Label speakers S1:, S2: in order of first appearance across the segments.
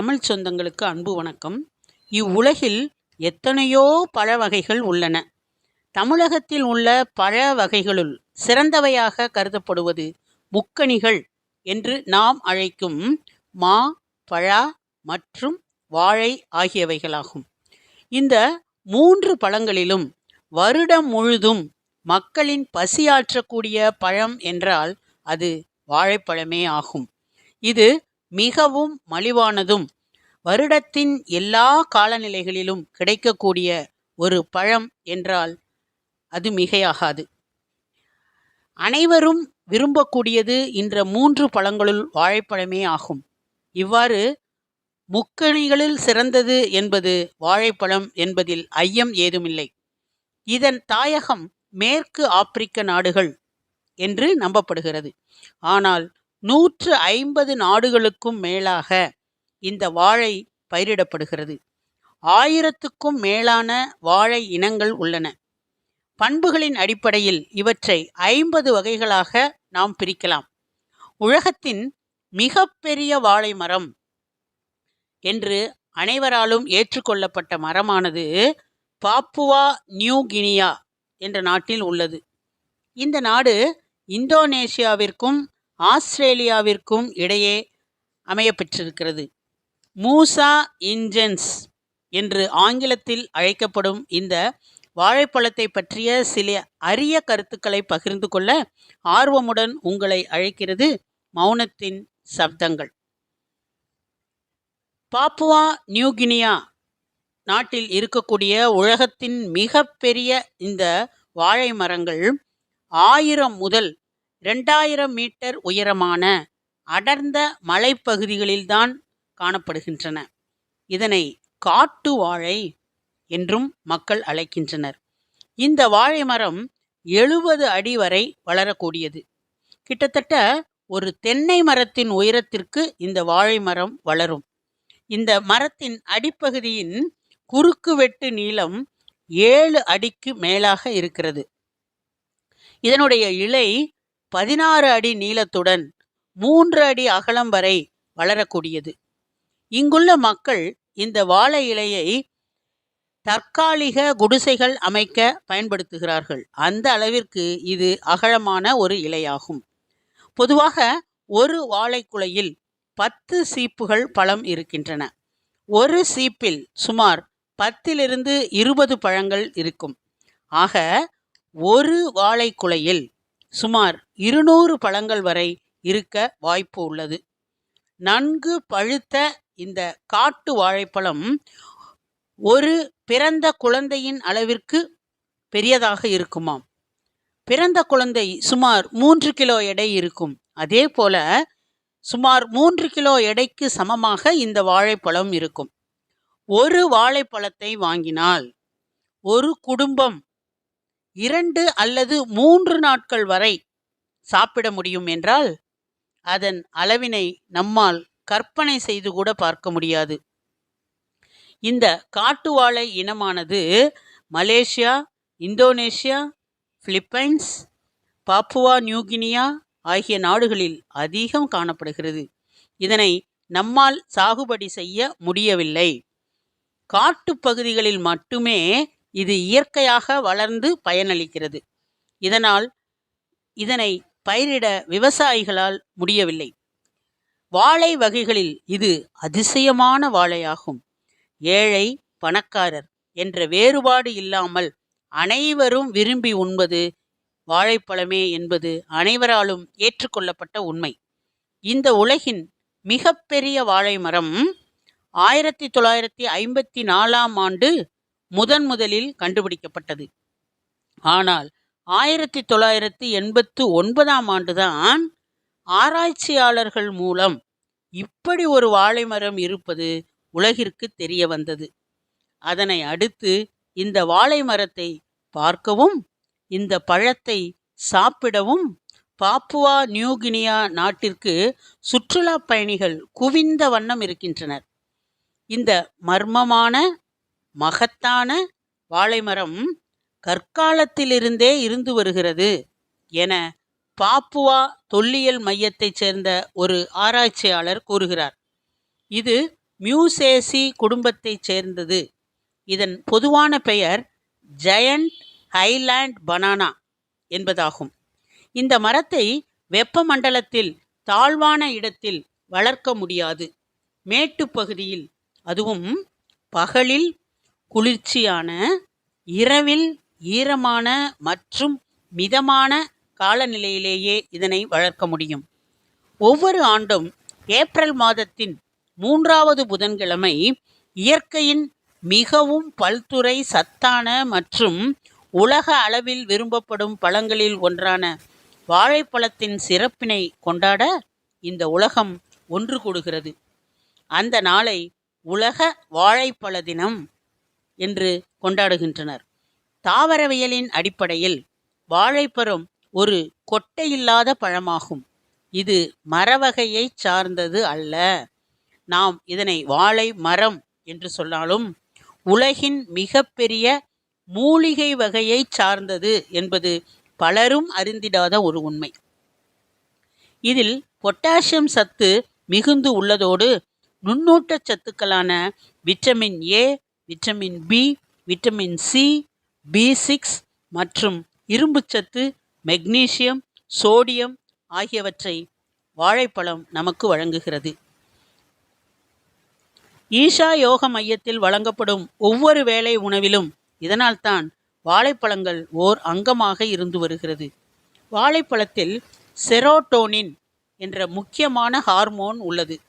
S1: தமிழ் சொந்தங்களுக்கு அன்பு வணக்கம். இவ்வுலகில் எத்தனையோ பழ வகைகள் உள்ளன. தமிழகத்தில் உள்ள பழ வகைகளுள் சிறந்தவையாக கருதப்படுவது முக்கணிகள் என்று நாம் அழைக்கும் மா பழா மற்றும் வாழை ஆகியவைகளாகும். இந்த மூன்று பழங்களிலும் வருடம் முழுதும் மக்களின் பசியாற்றக்கூடிய பழம் என்றால் அது வாழைப்பழமே ஆகும். இது மிகவும் மலிவானதும் வருடத்தின் எல்லா காலநிலைகளிலும் கிடைக்கக்கூடிய ஒரு பழம் என்றால் அது மிகையாகாது. அனைவரும் விரும்பக்கூடியது இந்த மூன்று பழங்களுள் வாழைப்பழமே ஆகும். இவ்வாறு முக்கணிகளில் சிறந்தது என்பது வாழைப்பழம் என்பதில் ஐயம் ஏதுமில்லை. இதன் தாயகம் மேற்கு ஆப்பிரிக்க நாடுகள் என்று நம்பப்படுகிறது. ஆனால் நூற்று ஐம்பது நாடுகளுக்கும் மேலாக இந்த வாழை பயிரிடப்படுகிறது. ஆயிரத்துக்கும் மேலான வாழை இனங்கள் உள்ளன. பண்புகளின் அடிப்படையில் இவற்றை ஐம்பது வகைகளாக நாம் பிரிக்கலாம். உலகத்தின் மிகப்பெரிய வாழை மரம் என்று அனைவராலும் ஏற்றுக்கொள்ளப்பட்ட மரமானது பாப்புவா நியூ கினியா என்ற நாட்டில் உள்ளது. இந்த நாடு இந்தோனேசியாவிற்கும் ஆஸ்திரேலியாவிற்கும் இடையே அமையப்பெற்றிருக்கிறது. மூசா இன்ஜென்ஸ் என்று ஆங்கிலத்தில் அழைக்கப்படும் இந்த வாழைப்பழத்தை பற்றிய சில அரிய கருத்துக்களை பகிர்ந்து கொள்ள ஆர்வமுடன் உங்களை அழைக்கிறது மௌனத்தின் சப்தங்கள். பாப்புவா நியூகினியா நாட்டில் இருக்கக்கூடிய உலகத்தின் மிகப்பெரிய இந்த வாழை மரங்கள் ஆயிரம் முதல் ரெண்டாயிரம் மீட்டர் உயரமான அடர்ந்த மலைப்பகுதிகளில்தான் காணப்படுகின்றன. இதனை காட்டு வாழை என்றும் மக்கள் அழைக்கின்றனர். இந்த வாழை மரம் எழுபது அடி வரை வளரக்கூடியது. கிட்டத்தட்ட ஒரு தென்னை மரத்தின் உயரத்திற்கு இந்த வாழை மரம் வளரும். இந்த மரத்தின் அடிப்பகுதியின் குறுக்கு வெட்டு நீளம் ஏழு அடிக்கு மேலாக இருக்கிறது. இதனுடைய இலை பதினாறு அடி நீளத்துடன் மூன்று அடி அகலம் வரை வளரக்கூடியது. இங்குள்ள மக்கள் இந்த வாழை இலையை தற்காலிக குடிசைகள் அமைக்க பயன்படுத்துகிறார்கள். அந்த அளவிற்கு இது அகலமான ஒரு இலையாகும். பொதுவாக ஒரு வாழைக்குலையில் பத்து சீப்புகள் பழம் இருக்கின்றன. ஒரு சீப்பில் சுமார் பத்திலிருந்து இருபது பழங்கள் இருக்கும். ஆக ஒரு வாழைக்குலையில் சுமார் இருநூறு பழங்கள் வரை இருக்க வாய்ப்பு உள்ளது. நன்கு பழுத்த இந்த காட்டு வாழைப்பழம் ஒரு பிறந்த குழந்தையின் அளவிற்கு பெரியதாக இருக்குமாம். பிறந்த குழந்தை சுமார் மூன்று கிலோ எடை இருக்கும். அதே போல சுமார் மூன்று கிலோ எடைக்கு சமமாக இந்த வாழைப்பழம் இருக்கும். ஒரு வாழைப்பழத்தை வாங்கினால் ஒரு குடும்பம் இரண்டு அல்லது மூன்று நாட்கள் வரை சாப்பிட முடியும் என்றால் அதன் அளவினை நம்மால் கற்பனை செய்து கூட பார்க்க முடியாது. இந்த காட்டு வாழை இனமானது Malaysia Indonesia Philippines Papua New Guinea ஆகிய நாடுகளில் அதிகம் காணப்படுகிறது. இதனை நம்மால் சாகுபடி செய்ய முடியவில்லை. காட்டுப் பகுதிகளில் மட்டுமே இது இயற்கையாக வளர்ந்து பயனளிக்கிறது. இதனால் இதனை பயிரிட விவசாயிகளால் முடியவில்லை. வாழை வகைகளில் இது அதிசயமான வாழையாகும். ஏழை பணக்காரர் என்ற வேறுபாடு இல்லாமல் அனைவரும் விரும்பி உண்பது வாழைப்பழமே என்பது அனைவராலும் ஏற்றுக்கொள்ளப்பட்ட உண்மை. இந்த உலகின் மிகப்பெரிய வாழை மரம் ஆயிரத்தி தொள்ளாயிரத்தி ஐம்பத்தி நாலாம் ஆண்டு முதன் முதலில் கண்டுபிடிக்கப்பட்டது. ஆனால் ஆயிரத்தி தொள்ளாயிரத்தி எண்பத்து ஒன்பதாம் ஆண்டுதான் ஆராய்ச்சியாளர்கள் மூலம் இப்படி ஒரு வாழை மரம் இருப்பது உலகிற்கு தெரிய வந்தது. அதனை அடுத்து இந்த வாழை மரத்தை பார்க்கவும் இந்த பழத்தை சாப்பிடவும் பாப்புவா நியூகினியா நாட்டிற்கு சுற்றுலா பயணிகள் குவிந்த வண்ணம் இருக்கின்றனர். இந்த மர்மமான மகத்தான வாழைமரம் கற்காலத்திலிருந்தே இருந்து வருகிறது என பாப்புவா தொல்லியல் மையத்தைச் சேர்ந்த ஒரு ஆராய்ச்சியாளர் கூறுகிறார். இது மியூசேசி குடும்பத்தைச் சேர்ந்தது. இதன் பொதுவான பெயர் ஜெயண்ட் ஹைலேண்ட் பனானா என்பதாகும். இந்த மரத்தை வெப்பமண்டலத்தில் தாழ்வான இடத்தில் வளர்க்க முடியாது. மேட்டு பகுதியில் அதுவும் பகலில் குளிர்ச்சியான இரவில் ஈரமான மற்றும் மிதமான காலநிலையிலேயே இதனை வளர்க்க முடியும். ஒவ்வொரு ஆண்டும் ஏப்ரல் மாதத்தின் மூன்றாவது புதன்கிழமை இயற்கையின் மிகவும் பல்துறை சத்தான மற்றும் உலக அளவில் விரும்பப்படும் பழங்களில் ஒன்றான வாழைப்பழத்தின் சிறப்பினை கொண்டாட இந்த உலகம் ஒன்று கூடுகிறது. அந்த நாளை உலக வாழைப்பழ தினம் என்று கொண்டாடுகின்றனர். தாவரவியலின் அடிப்படையில் வாழைப்பழம் ஒரு கொட்டையில்லாத பழமாகும். இது மரவகையை சார்ந்தது அல்ல. நாம் இதனை வாழை மரம் என்று சொன்னாலும் உலகின் மிகப்பெரிய மூலிகை வகையைச் சார்ந்தது என்பது பலரும் அறிந்திடாத ஒரு உண்மை. இதில் பொட்டாசியம் சத்து மிகுந்து உள்ளதோடு நுண்ணூட்டச் சத்துக்களான vitamin A vitamin B vitamin C B six மற்றும் இரும்புச்சத்து மெக்னீசியம் சோடியம் ஆகியவற்றை வாழைப்பழம் நமக்கு வழங்குகிறது. ஈஷா யோக மையத்தில் வழங்கப்படும் ஒவ்வொரு வேளை உணவிலும் இதனால்தான் வாழைப்பழங்கள் ஓர் அங்கமாக இருந்து வருகிறது. வாழைப்பழத்தில் செரோட்டோனின் என்ற முக்கியமான ஹார்மோன் உள்ளது.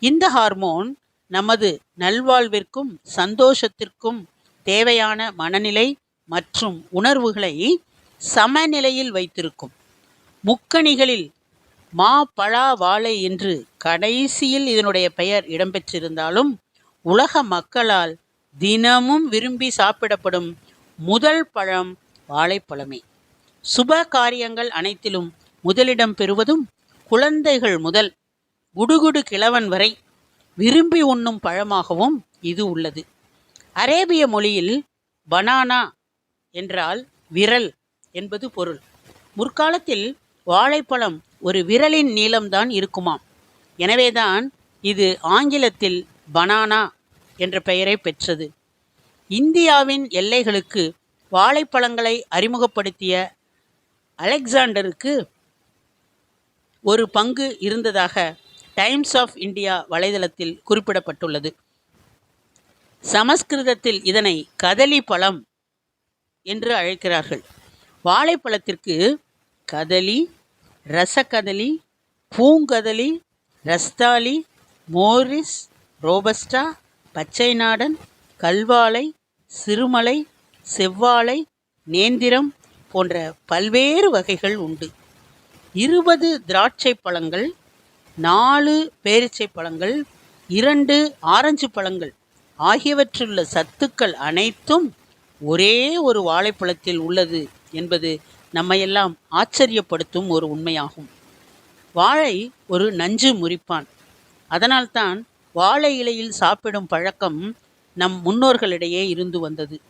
S1: இந்த ஹார்மோன் நமது நல்வாழ்விற்கும் சந்தோஷத்திற்கும் தேவையான மனநிலை மற்றும் உணர்வுகளை சமநிலையில் வைத்திருக்கும். முக்கணிகளில் மா பழா வாழை என்று கடைசியில் இதனுடைய பெயர் இடம்பெற்றிருந்தாலும் உலக மக்களால் தினமும் விரும்பி சாப்பிடப்படும் முதல் பழம் வாழைப்பழமே. சுப காரியங்கள் அனைத்திலும் முதலிடம் பெறுவதும் குழந்தைகள் முதல் குடுகுடு கிழவன் வரை விரும்பி உண்ணும் பழமாகவும் இது உள்ளது. அரேபிய மொழியில் பனானா என்றால் விரல் என்பது பொருள். முற்காலத்தில் வாழைப்பழம் ஒரு விரலின் நீளம்தான் இருக்குமாம். எனவேதான் இது ஆங்கிலத்தில் பனானா என்ற பெயரை பெற்றது. இந்தியாவின் எல்லைகளுக்கு வாழைப்பழங்களை அறிமுகப்படுத்திய அலெக்சாண்டருக்கு ஒரு பங்கு இருந்ததாக டைம்ஸ் ஆஃப் இந்தியா வலைதளத்தில் குறிப்பிடப்பட்டுள்ளது. சமஸ்கிருதத்தில் இதனை கதலி பழம் என்று அழைக்கிறார்கள். வாழைப்பழத்திற்கு கதலி ரசகதலி பூங்கதலி ரஸ்தாலி மோரிஸ் ரோபஸ்டா பச்சை நாடன் கல்வாழை சிறுமலை செவ்வாழை நேந்திரம் போன்ற பல்வேறு வகைகள் உண்டு. இருபது திராட்சை பழங்கள் நாலு பேரிச்சை பழங்கள் இரண்டு ஆரஞ்சு பழங்கள் ஆகியவற்றுள்ள சத்துக்கள் அனைத்தும் ஒரே ஒரு வாழைப்பழத்தில் உள்ளது. என்பது நம்மையெல்லாம் ஆச்சரியப்படுத்தும் ஒரு உண்மையாகும். வாழை ஒரு நஞ்சு முறிப்பான். அதனால்தான் வாழை இலையில் சாப்பிடும் பழக்கம் நம் முன்னோர்களிடையே இருந்து வந்தது.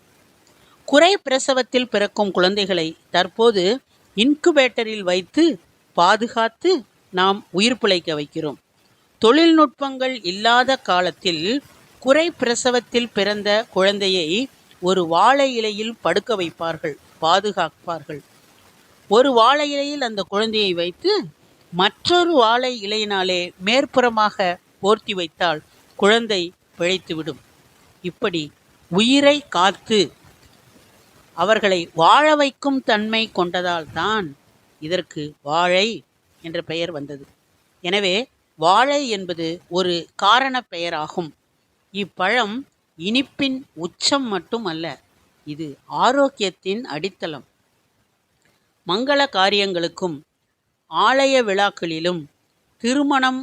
S1: குறை பிரசவத்தில் பிறக்கும் குழந்தைகளை தற்போது இன்குபேட்டரில் வைத்து பாதுகாத்து நாம் உயிர் பிழைக்க வைக்கிறோம். தொழில்நுட்பங்கள் இல்லாத காலத்தில் குறை பிரசவத்தில் பிறந்த குழந்தையை ஒரு வாழை இலையில் படுக்க வைப்பார்கள். பாதுகாப்பார்கள். ஒரு வாழை இலையில் அந்த குழந்தையை வைத்து மற்றொரு வாழை இலையினாலே மேற்புறமாக போர்த்தி வைத்தால் குழந்தை பிழைத்துவிடும். இப்படி உயிரை காத்து அவர்களை வாழ வைக்கும் தன்மை கொண்டதால் தான் இதற்கு வாழை என்ற பெயர் வந்தது. எனவே வாழை என்பது ஒரு காரண பெயராகும். இப்பழம் இனிப்பின் உச்சம் மட்டும் அல்ல இது ஆரோக்கியத்தின் அடித்தளம். மங்கள காரியங்களுக்கும் ஆலய விழாக்களிலும் திருமணம்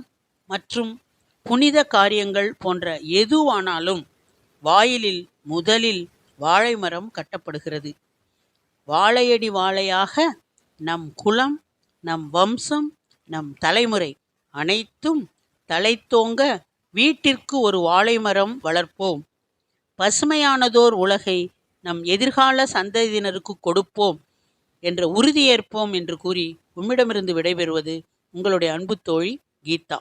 S1: மற்றும் புனித காரியங்கள் போன்ற எதுவானாலும் வாயிலில் முதலில் வாழை மரம் கட்டப்படுகிறது. வாழையடி வாழையாக நம் குலம் நம் வம்சம் நம் தலைமுறை அனைத்தும் தலைத்தோங்க வீட்டிற்கு ஒரு வாழை மரம் வளர்ப்போம். பசுமையானதோர் உலகை நம் எதிர்கால சந்ததியினருக்கு கொடுப்போம் என்ற உறுதியேற்போம் என்று கூறி உம்மிடமிருந்து விடைபெறுவது உங்களுடைய அன்பு தோழி கீதா.